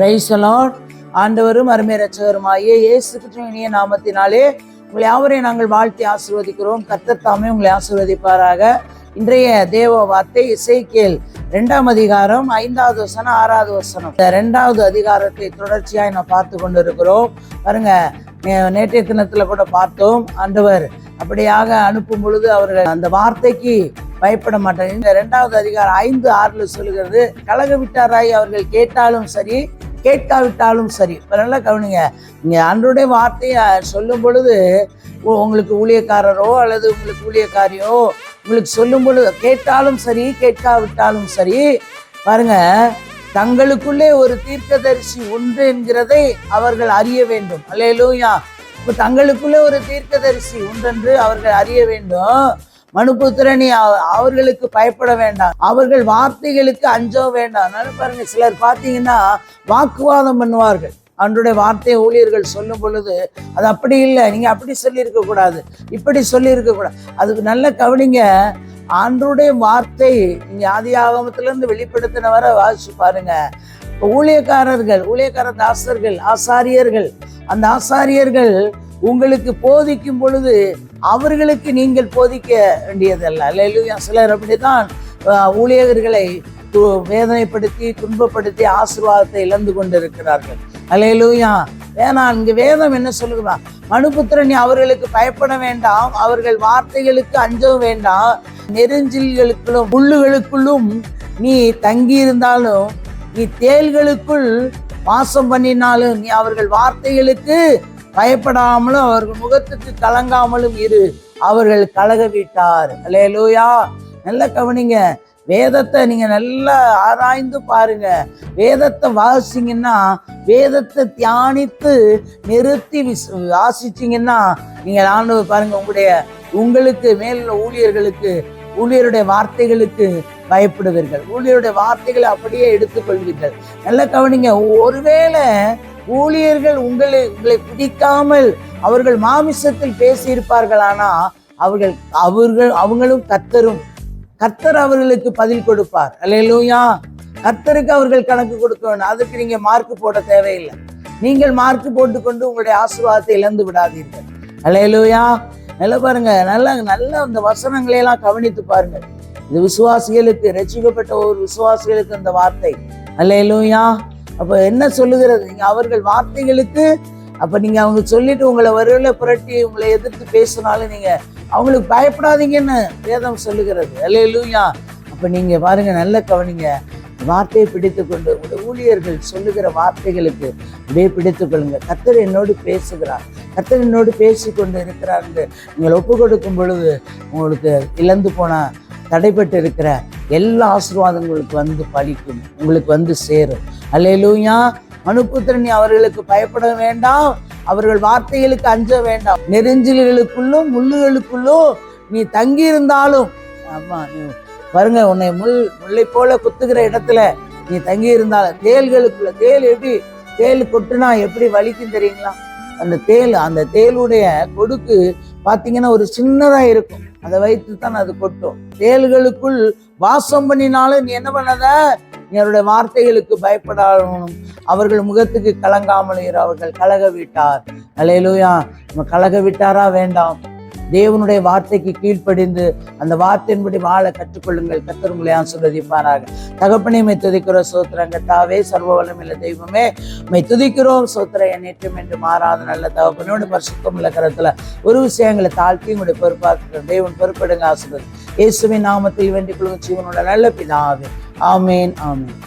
பிரைசலாட் ஆண்டவரும் அருமை ரச்சகருமாயே இயேசு இனிய நாமத்தினாலே உங்களை யாவரையும் நாங்கள் வாழ்த்தி ஆசீர்வதிக்கிறோம். கர்த்தர் உங்களை ஆசிர்வதிப்பாராக. இன்றைய தேவ வார்த்தை இசைக்கேல் ரெண்டாம் அதிகாரம் ஐந்தாவது வசனம் ஆறாவது வசனம். இந்த ரெண்டாவது அதிகாரத்தை தொடர்ச்சியாக நான் பார்த்து கொண்டு இருக்கிறோம் பாருங்க நேற்றைய தினத்தில் கூட பார்த்தோம். ஆண்டவர் அப்படியாக அனுப்பும் பொழுது அவர்கள் அந்த வார்த்தைக்கு பயப்பட மாட்டாங்க இந்த ரெண்டாவது அதிகாரம் ஐந்து ஆறில் சொல்லுகிறது கலக விட்டாராய் அவர்கள் கேட்டாலும் சரி கேட்காவிட்டாலும் சரி. இப்போ நல்லா கவனிங்க. நீங்கள் அன்றைய வார்த்தையை சொல்லும் பொழுது உ- உங்களுக்கு ஊழியக்காரரோ அல்லது உங்களுக்கு ஊழியக்காரியோ உங்களுக்கு சொல்லும் பொழுது கேட்டாலும் சரி கேட்காவிட்டாலும் சரி பாருங்க தங்களுக்குள்ளே ஒரு தீர்க்கதரிசி உண்டு என்கிறதை அவர்கள் அறிய வேண்டும். அல்லேலூயா. இப்போ தங்களுக்குள்ளே ஒரு தீர்க்கதரிசி உண்டென்று அவர்கள் அறிய வேண்டும். மனுபுத்திரனி அவர்களுக்கு பயப்பட வேண்டாம். அவர்கள் வார்த்தைகளுக்கு அஞ்சோ வேண்டாம். அதனால பாருங்க சிலர் பார்த்தீங்கன்னா வாக்குவாதம் பண்ணுவார்கள். அவனுடைய வார்த்தை ஊழியர்கள் சொல்லும் பொழுது அது அப்படி இல்லை. நீங்க அப்படி சொல்லியிருக்க கூடாது. இப்படி சொல்லியிருக்க கூடாது. அதுக்கு நல்ல கவனிங்க. ஆண்டருடைய வார்த்தை நீங்க ஆதி ஆகமத்திலிருந்து வெளிப்படுத்தின வரை வாசிச்சு பாருங்க. ஊழியக்காரர்கள் ஊழியக்கார தாசர்கள் ஆசாரியர்கள் அந்த ஆசாரியர்கள் உங்களுக்கு போதிக்கும் பொழுது அவர்களுக்கு நீங்கள் போதிக்க வேண்டியதல்ல. அல்லையா சிலர் அப்படித்தான் ஊழியர்களை வேதனைப்படுத்தி துன்பப்படுத்தி ஆசீர்வாதத்தை இழந்து கொண்டிருக்கிறார்கள். அலையலூயா வேணாம் இங்கு வேதம் என்ன சொல்லுகிறா மனுபுத்திரன் அவர்களுக்கு பயப்பட வேண்டாம் அவர்கள் வார்த்தைகளுக்கு அஞ்சவும் வேண்டாம் நெருஞ்சில்களுக்குள்ளும் முள்ளுகளுக்குள்ளும் நீ தங்கி இருந்தாலும் நீ தேள்களுக்குள் வாசம் பண்ணினாலும் நீ அவர்கள் வார்த்தைகளுக்கு பயப்படாமலும் அவர்கள் முகத்துக்கு கலங்காமலும் இரு. அவர்கள் கலக விட்டார் அல்லேலூயா. நல்ல கவனிங்க. வேதத்தை நீங்க நல்லா ஆராய்ந்து பாருங்க. வேதத்தை வாசிங்கன்னா வேதத்தை தியானித்து நிறுத்தி விஸ் வாசிச்சீங்கன்னா நீங்க ஆண்டவர் பாருங்க உங்களுடைய உங்களுக்கு மேலுள்ள ஊழியர்களுக்கு ஊழியருடைய வார்த்தைகளுக்கு பயப்படுவீர்கள். ஊழியருடைய வார்த்தைகளை அப்படியே எடுத்துக்கொள்வீர்கள். நல்ல கவனிங்க ஒருவேளை ஊழியர்கள் உங்களை உங்களை பிடிக்காமல் அவர்கள் மாமிசத்தில் பேசியிருப்பார்களானா அவர்கள் அவர்கள் அவங்களும் கர்த்தரும். கர்த்தர் அவர்களுக்கு பதில் கொடுப்பார். அல்லையா கர்த்தருக்கு அவர்கள் கணக்கு கொடுக்க வேணும் அதுக்கு நீங்க மார்க் போட தேவையில்லை. நீங்கள் மார்க் போட்டுக்கொண்டு உங்களுடைய ஆசீர்வாதத்தை இழந்து விடாதீர்கள். அல்லேலூயா. நல்ல பாருங்க நல்லா நல்ல அந்த வசனங்களை எல்லாம் கவனித்து பாருங்க. இந்த விசுவாசிகளுக்கு ரட்சிக்கப்பட்ட ஒரு விசுவாசிகளுக்கு அந்த வார்த்தை. அல்லேலூயா. அப்ப என்ன சொல்லுகிறது? நீங்க அவர்கள் வார்த்தைகளுக்கு அப்ப நீங்க அவங்க சொல்லிட்டு உங்களை வருவில புரட்டி உங்களை எதிர்த்து பேசினாலும் நீங்க அவங்களுக்கு பயப்படாதீங்கன்னு வேதம் சொல்லுகிறது. அல்லேலூயா. அப்ப நீங்க பாருங்க நல்ல கவனிங்க. வார்த்தையை பிடித்து கொண்டு உங்களுடைய ஊழியர்கள் சொல்லுகிற வார்த்தைகளுக்கு அப்படியே பிடித்து கொள்ளுங்கள் கத்தர் என்னோடு பேசுகிறார். கத்தர் என்னோடு பேசி கொண்டு இருக்கிறார் என்று நீங்கள் ஒப்பு கொடுக்கும் பொழுது உங்களுக்கு இழந்து போன தடைப்பட்டு இருக்கிற எல்லா ஆசீர்வாதங்களுக்கு வந்து பழிக்கும் உங்களுக்கு வந்து சேரும். அல்லையிலூயா மனுப்புத்திரன் அவர்களுக்கு பயப்பட வேண்டாம். அவர்கள் வார்த்தைகளுக்கு அஞ்ச வேண்டாம். நெருஞ்சில்களுக்குள்ளும் முள்ளுகளுக்குள்ளும் நீ தங்கியிருந்தாலும் ஆமாம் ஆமா நீ பாருங்க உன்னை முள் முல்லை போல குத்துகிற இடத்துல நீ தங்கி இருந்தால் தேல்களுக்குள்ள தேள் எப்படி தேள் கொட்டுனா எப்படி வலிக்கும் தெரியுங்களா? அந்த தேள் அந்த தேளுடைய கொடுக்கு பார்த்தீங்கன்னா ஒரு சின்னதா இருக்கும். அதை வைத்து தான் அது கொட்டும். தேள்களுக்குள் வாசம் பண்ணினாலும் நீ என்ன பண்ணாத? என்னுடைய வார்த்தைகளுக்கு பயப்படாலும் அவர்கள் முகத்துக்கு கலங்காமல் இரு அவர்கள் கலக விட்டார் அலையிலூயா நம்ம கலக விட்டாரா வேண்டாம். தேவனுடைய வார்த்தைக்கு கீழ்ப்படிந்து அந்த வார்த்தையின்படி வாழ கற்றுக்கொள்ளுங்கள். கத்தர் உங்களை ஆசீர்வதிப்பாராக. தகப்பனே மை துதிக்கிறோம் சோத்திரங்க தாவே சர்வ வளமில்ல தெய்வமே மை துதிக்கிறோம் சோத்திர எண்ணேற்றும் என்று மாறாத நல்ல தகப்பனோடு பரிசுத்தம் உள்ள கரத்துல ஒரு விஷயங்களை தாழ்த்தி உங்களுடைய பொறுப்பாக்குறோம் தெய்வன் பொறுப்படுங்க ஆசிரியர் இயேசுவின் நாமத்தில் வேண்டிக் கொள்ளும் ஜீவனோட நல்ல பிதாவே. ஆமேன் ஆமேன்.